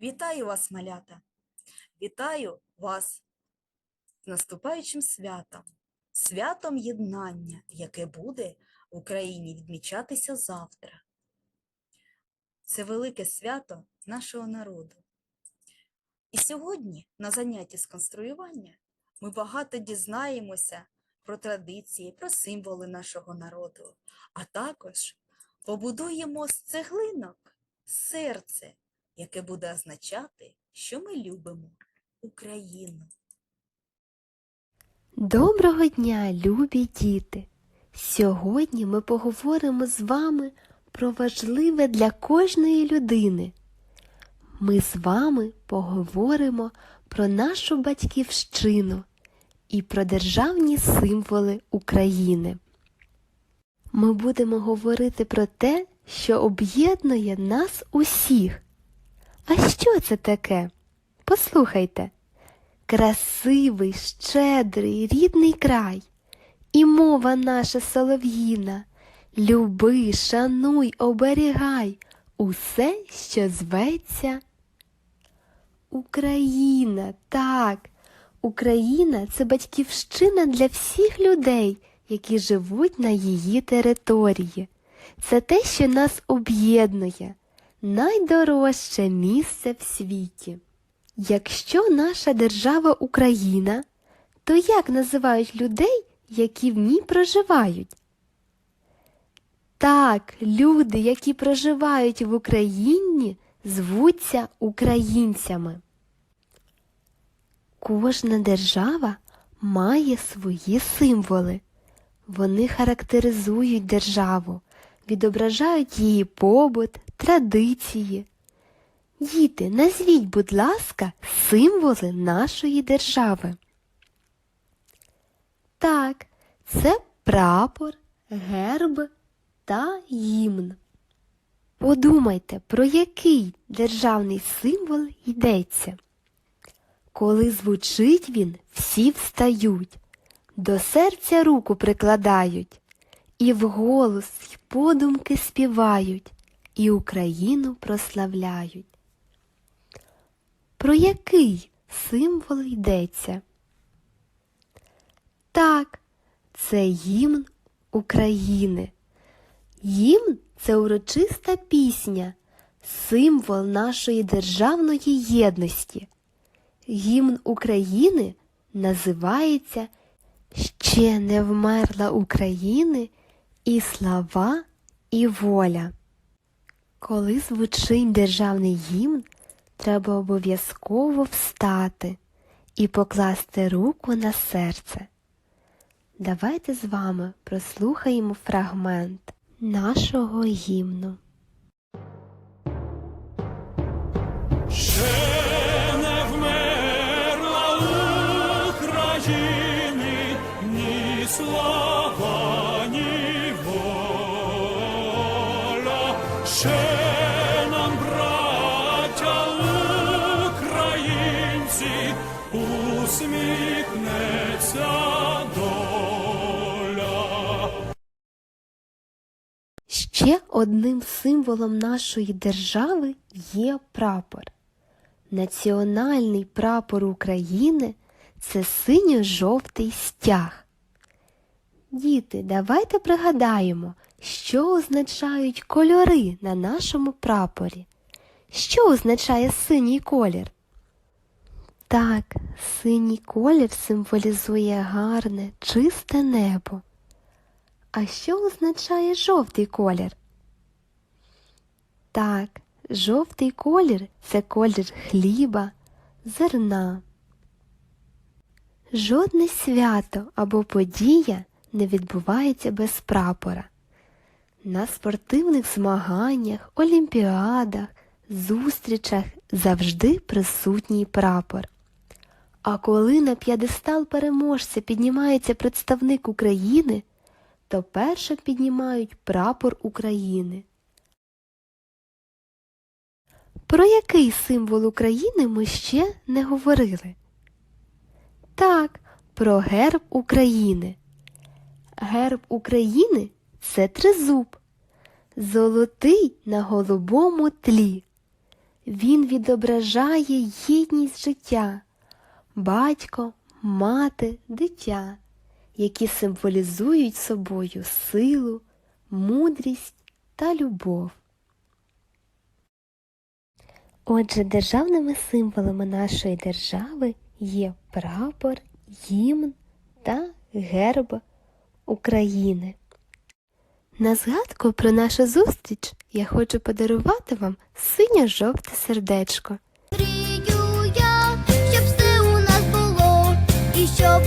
Вітаю вас, малята! Вітаю вас з наступаючим святом, святом єднання, яке буде в Україні відмічатися завтра. Це велике свято нашого народу. І сьогодні на занятті з конструювання ми багато дізнаємося про традиції, про символи нашого народу, а також побудуємо з цеглинок серце, яке буде означати, що ми любимо Україну. Доброго дня, любі діти! Сьогодні ми поговоримо з вами про важливе для кожної людини. Ми з вами поговоримо про нашу батьківщину і про державні символи України. Ми будемо говорити про те, що об'єднує нас усіх. А що це таке? Послухайте красивий, щедрий, рідний край, і мова наша солов'їна. Люби, шануй, оберігай усе, що зветься. Україна, так, Україна це батьківщина для всіх людей, які живуть на її території. Це те, що нас об'єднує, найдорожче місце в світі. Якщо наша держава Україна, то як називають людей, які в ній проживають? Так, люди, які проживають в Україні, звуться українцями. Кожна держава має свої символи. Вони характеризують державу, відображають її побут, традиції. Діти, назвіть, будь ласка, символи нашої держави. Так, це прапор, герб та гімн. Подумайте, про який державний символ йдеться. Коли звучить він, всі встають, до серця руку прикладають, і вголос й подумки співають, і Україну прославляють. Про який символ йдеться? Так, це гімн України. Гімн це урочиста пісня, символ нашої державної єдності. Гімн України називається Ще не вмерла України і слава, і воля. Коли звучить державний гімн, треба обов'язково встати і покласти руку на серце. Давайте з вами прослухаємо фрагмент нашого гімну. Ще нам, браття українці, усміхнеться доля. Ще одним символом нашої держави є прапор. Національний прапор України це синьо-жовтий стяг. Діти, давайте пригадаємо, що означають кольори на нашому прапорі. Що означає синій колір? Так, синій колір символізує гарне, чисте небо. А що означає жовтий колір? Так, жовтий колір це колір хліба, зерна. Жодне свято або подія не відбувається без прапора. На спортивних змаганнях, олімпіадах, зустрічах завжди присутній прапор. А коли на п'єдестал переможця піднімається представник України, то перше піднімають прапор України. Про який символ України ми ще не говорили? Так, про герб України. Герб України це тризуб, золотий на голубому тлі. Він відображає єдність життя, батько, мати, дитя, які символізують собою силу, мудрість та любов. Отже, державними символами нашої держави є прапор, гімн та герб України. На згадку про нашу зустріч я хочу подарувати вам синьо-жовте сердечко. Мрію я, щоб все у нас було, і щоб